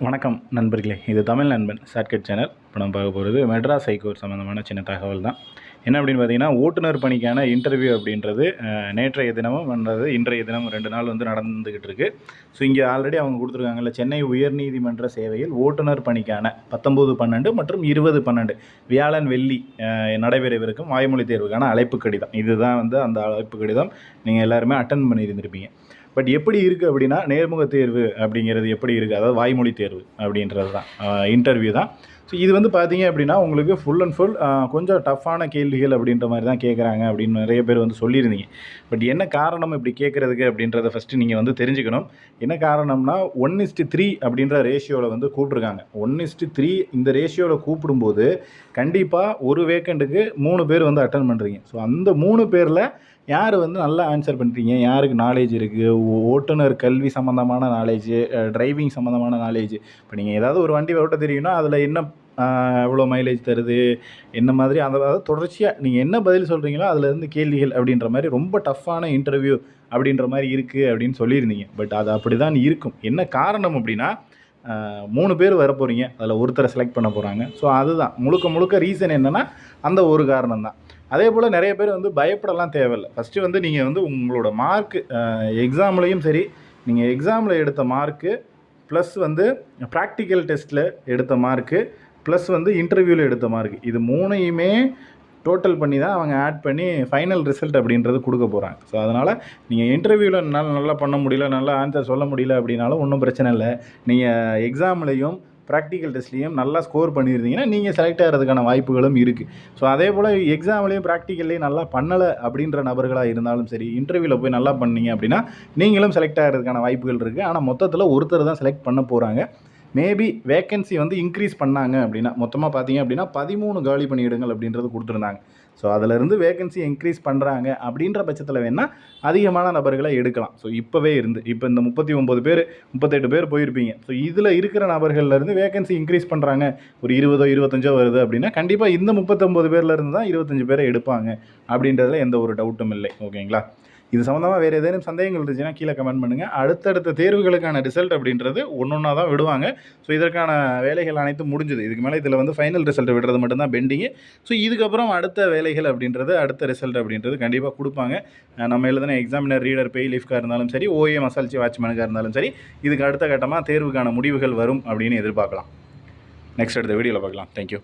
வணக்கம் நண்பர்களே இது தமிழ் நண்பன் ஷார்ட்கட் சேனல். இப்போ நம்ம பார்க்க போகிறது மெட்ராஸ் ஹைகோர்ட் சம்மந்தமான சின்ன தகவல் தான். என்ன அப்படின்னு பார்த்தீங்கன்னா ஓட்டுநர் பணிக்கான இன்டர்வியூ அப்படின்றது நேற்றைய தினமும் வந்தது. இன்றைய தினமும் ரெண்டு நாள் வந்து நடந்துக்கிட்டு இருக்கு. ஸோ இங்கே ஆல்ரெடி அவங்க கொடுத்துருக்காங்கல்ல சென்னை உயர்நீதிமன்ற சேவையில் ஓட்டுநர் பணிக்கான பத்தொம்போது பன்னெண்டு மற்றும் இருபது பன்னெண்டு வியாழன் வெள்ளி நடைபெறவிருக்கும் வாய்மொழி தேர்வுக்கான அழைப்பு கடிதம். இதுதான் வந்து அந்த அழைப்பு கடிதம். நீங்கள் எல்லாருமே அட்டன் பண்ணியிருந்திருப்பீங்க. பட் எப்படி இருக்குது அப்படின்னா நேர்முக தேர்வு அப்படிங்கிறது எப்படி இருக்குது அதாவது வாய்மொழி தேர்வு அப்படின்றது தான். இன்டர்வியூ தான். ஸோ இது வந்து பார்த்தீங்க அப்படின்னா உங்களுக்கு ஃபுல் அண்ட் ஃபுல் கொஞ்சம் டஃப்பான கேள்விகள் அப்படின்ற மாதிரி தான் கேட்குறாங்க அப்படின்னு நிறைய பேர் வந்து சொல்லியிருந்தீங்க. பட் என்ன காரணம் இப்படி கேட்குறதுக்கு அப்படின்றத ஃபஸ்ட்டு நீங்கள் வந்து தெரிஞ்சுக்கணும். என்ன காரணம்னா ஒன் இஸ்ட்டு த்ரீ அப்படின்ற ரேஷியோவில் வந்து கூப்பிட்ருக்காங்க ஒன் இஸ்ட்டு த்ரீ இந்த ரேஷியோவில் கூப்பிடும்போது கண்டிப்பாக ஒரு வேக்கண்ட்டுக்கு மூணு பேர் வந்து அட்டன் பண்ணுறீங்க ஸோ அந்த மூணு பேரில் யார் வந்து நல்லா ஆன்சர் பண்ணுறீங்க யாருக்கு நாலேஜ் இருக்குது ஓட்டுநர் கல்வி சம்மந்தமான நாலேஜ் டிரைவிங் சம்மந்தமான நாலேஜ் இப்போ நீங்கள் ஏதாவது ஒரு வண்டி ஓட்ட தெரியும்னா அதில் என்ன எவ்வளோ மைலேஜ் தருது என்ன மாதிரி அந்த அதாவது தொடர்ச்சியாக நீங்கள் என்ன பதில் சொல்கிறீங்களோ அதுலேருந்து கேள்விகள் அப்படின்ற மாதிரி ரொம்ப டஃப்பான இன்டர்வியூ அப்படின்ற மாதிரி இருக்குது அப்படின்னு சொல்லியிருந்தீங்க. பட் அது அப்படி தான் இருக்கும். என்ன காரணம் அப்படின்னா மூணு பேர் வர போகிறீங்க அதில் ஒருத்தரை செலக்ட் பண்ண போகிறாங்க ஸோ அதுதான். முழுக்க முழுக்க ரீசன் என்னென்னா அந்த ஒரு காரணம் தான் அதே போல் நிறைய பேர் வந்து பயப்படலாம் தேவையில்லை. ஃபஸ்ட்டு வந்து நீங்கள் வந்து உங்களோட மார்க்கு எக்ஸாம்லேயும் சரி நீங்கள் எக்ஸாமில் எடுத்த மார்க்கு ப்ளஸ் வந்து ப்ராக்டிக்கல் டெஸ்ட்டில் எடுத்த மார்க்கு ப்ளஸ் வந்து இன்டர்வியூவில் எடுத்த மார்க் இது மூணையுமே டோட்டல் பண்ணி தான் அவங்க ஆட் பண்ணி ஃபைனல் ரிசல்ட் அப்படின்றது கொடுக்க போகிறாங்க ஸோ அதனால் நீங்கள் இன்டர்வியூவில் என்னால் நல்லா பண்ண முடியல நல்லா ஆன்சர் சொல்ல முடியல அப்படின்னாலும் ஒன்றும் பிரச்சனை இல்லை. நீங்கள் எக்ஸாம்லேயும் ப்ராக்டிக்கல் டெஸ்ட்லேயும் நல்லா ஸ்கோர் பண்ணியிருந்தீங்கன்னா நீங்கள் செலக்ட் ஆகிறதுக்கான வாய்ப்புகளும் இருக்குது ஸோ அதே போல் எக்ஸாம்லேயும் ப்ராக்டிக்கல்லையும் நல்லா பண்ணலை அப்படின்ற நபர்களாக இருந்தாலும் சரி இன்டர்வியூவில் போய் நல்லா பண்ணீங்க அப்படின்னா நீங்களும் செலக்ட் ஆகிறதுக்கான வாய்ப்புகள் இருக்குது ஆனால் மொத்தத்தில் ஒருத்தர் தான் செலக்ட் பண்ண போகிறாங்க மேபி வேக்கன்சி வந்து இன்க்ரீஸ் பண்ணாங்க அப்படின்னா மொத்தமாக பார்த்தீங்க அப்படின்னா பதிமூணு காலி பணியிடங்கள் அப்படின்றது கொடுத்துருந்தாங்க. ஸோ அதிலிருந்து வேகன்சி இன்க்ரீஸ் பண்ணுறாங்க அப்படின்ற பட்சத்தில் வேணால் அதிகமான நபர்களை எடுக்கலாம். ஸோ இப்போவே இருந்து இப்போ இந்த முப்பத்தி ஒம்பது பேர் முப்பத்தெட்டு பேர் போயிருப்பீங்க. ஸோ இதில் இருக்கிற நபர்கள்லேருந்து வேகன்சி இன்க்ரீஸ் பண்ணுறாங்க ஒரு இருபதோ இருபத்தஞ்சோ வருது அப்படின்னா கண்டிப்பாக இந்த முப்பத்தொம்பது பேர்லேருந்து தான் இருபத்தஞ்சு பேரை எடுப்பாங்க அப்படின்றதுல எந்த ஒரு டவுட்டும் இல்லை. ஓகேங்களா இது சம்மந்தமாக வேறு ஏதேனும் சந்தேகங்கள் இருந்துச்சுன்னா கீழே கமெண்ட் பண்ணுங்கள் அடுத்தடுத்த தேர்வுகளுக்கான ரிசல்ட் அப்படின்றது ஒன்று ஒன்றா தான் விடுவாங்க. ஸோ இதற்கான வேலைகள் அனைத்தும் முடிஞ்சது. இதுக்கு மேலே இதில் வந்து ஃபைனல் ரிசல்ட் விடுறது மட்டும்தான் பெண்டிங்கு ஸோ இதுக்கப்புறம் அடுத்த வேலைகள் அப்படின்றது அடுத்த ரிசல்ட் அப்படின்றது கண்டிப்பாக கொடுப்பாங்க. நம்ம எழுதின எக்ஸாமினர் ரீடர் பெய் லிஃப்காக இருந்தாலும் சரி ஓஏ மசால்ச்சி வாட்ச்மேனுக்காக இருந்தாலும் சரி இதுக்கு அடுத்த கட்டமாக தேர்வுக்கான முடிவுகள் வரும் அப்படின்னு எதிர்பார்க்கலாம். நெக்ஸ்ட் அடுத்த வீடியோவில் பார்க்கலாம். தேங்க்யூ